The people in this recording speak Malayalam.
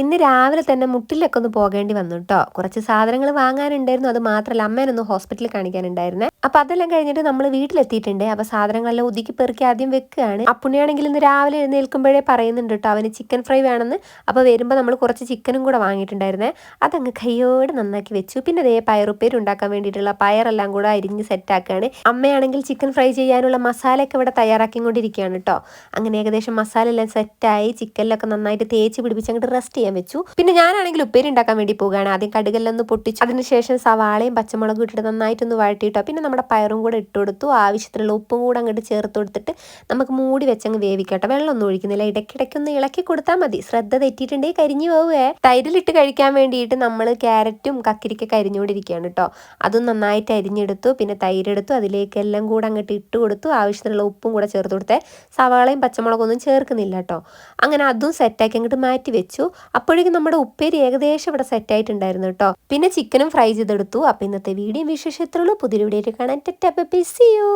ഇന്ന് രാവിലെ തന്നെ മുട്ടിലൊക്കെ ഒന്ന് പോകേണ്ടി വന്നു കേട്ടോ കുറച്ച് സാധനങ്ങൾ വാങ്ങാനുണ്ടായിരുന്നു. അത് മാത്രമല്ല അമ്മേനൊന്ന് ഹോസ്പിറ്റലിൽ കാണിക്കാനുണ്ടായിരുന്നേ. അപ്പൊ അതെല്ലാം കഴിഞ്ഞിട്ട് നമ്മൾ വീട്ടിലെത്തിയിട്ടുണ്ട്. അപ്പൊ സാധനങ്ങളെല്ലാം ഒതുക്കി പെറുക്കി ആദ്യം വെക്കുകയാണ്. അപ്പുണ്ണിയാണെങ്കിൽ ഇന്ന് രാവിലെ എഴുന്നേൽക്കുമ്പോഴേ പറയുന്നുണ്ട് കേട്ടോ അവന് ചിക്കൻ ഫ്രൈ വേണമെന്ന്. അപ്പൊ വരുമ്പോൾ നമ്മൾ കുറച്ച് ചിക്കനും കൂടെ വാങ്ങിയിട്ടുണ്ടായിരുന്നേ. അതങ്ങ് കയ്യോട് നന്നാക്കി വെച്ചു. പിന്നെ അതേ പയറുപ്പേര് ഉണ്ടാക്കാൻ വേണ്ടിയിട്ടുള്ള പയറെല്ലാം കൂടെ അരിഞ്ഞ് സെറ്റാക്കുകയാണ് അമ്മയാണെങ്കിൽ ചിക്കൻ ഫ്രൈ ചെയ്യാനുള്ള മസാലയൊക്കെ ഇവിടെ തയ്യാറാക്കിക്കൊണ്ടിരിക്കുകയാണ് കേട്ടോ അങ്ങനെ ഏകദേശം മസാല എല്ലാം സെറ്റായി ചിക്കനിലൊക്കെ നന്നായിട്ട് തേച്ച് പിടിപ്പിച്ച് അങ്ങോട്ട് റെസ്റ്റ് വെച്ചു. പിന്നെ ഞാനാണെങ്കിൽ ഉപ്പേരി ഉണ്ടാക്കാൻ വേണ്ടി പോവുകയാണ്. ആദ്യം കടുകല്ലൊന്ന് പൊട്ടിച്ചു. അതിനുശേഷം സവാളയും പച്ചമുളകും ഇട്ടിട്ട് നന്നായിട്ടൊന്ന് വഴട്ടിയിട്ടോ പിന്നെ നമ്മുടെ പയറും കൂടെ ഇട്ട് കൊടുത്തു. ആവശ്യത്തിനുള്ള ഉപ്പും കൂടെ അങ്ങോട്ട് ചേർത്ത് കൊടുത്തിട്ട് നമുക്ക് മൂടി വെച്ചങ്ങ് വേവിക്കട്ടോ. വെള്ളമൊന്നും ഒഴിക്കുന്നില്ല. ഇടയ്ക്കിടയ്ക്കൊന്ന് ഇളക്കി കൊടുത്താൽ മതി. ശ്രദ്ധ തെറ്റിയിട്ടുണ്ടെങ്കിൽ കരിഞ്ഞു പോവേ തൈരിലിട്ട് കഴിക്കാൻ വേണ്ടിയിട്ട് നമ്മൾ ക്യാരറ്റും കക്കിരിക്കൊക്കെ അരിഞ്ഞുകൊണ്ടിരിക്കുകയാണ് കേട്ടോ. അതും നന്നായിട്ട് അരിഞ്ഞെടുത്തു. പിന്നെ തൈരെടുത്തു. അതിലേക്ക് എല്ലാം കൂടെ അങ്ങോട്ട് ഇട്ട് കൊടുത്തു. ആവശ്യത്തിനുള്ള ഉപ്പും കൂടെ ചേർത്ത് കൊടുത്തേ. സവാളയും പച്ചമുളകൊന്നും ചേർക്കുന്നില്ല കേട്ടോ. അങ്ങനെ അതും സെറ്റാക്കി അങ്ങോട്ട് മാറ്റി വെച്ചു. അപ്പോഴേക്കും നമ്മുടെ ഉപ്പേരി ഏകദേശം ഇവിടെ സെറ്റായിട്ടുണ്ടായിരുന്നു കേട്ടോ പിന്നെ ചിക്കനും ഫ്രൈ ചെയ്തെടുത്തു. അപ്പം ഇന്നത്തെ വീഡിയോ വിശേഷത്തിലുള്ളൂ പുതിയ വീഡിയോ കാണാൻ യു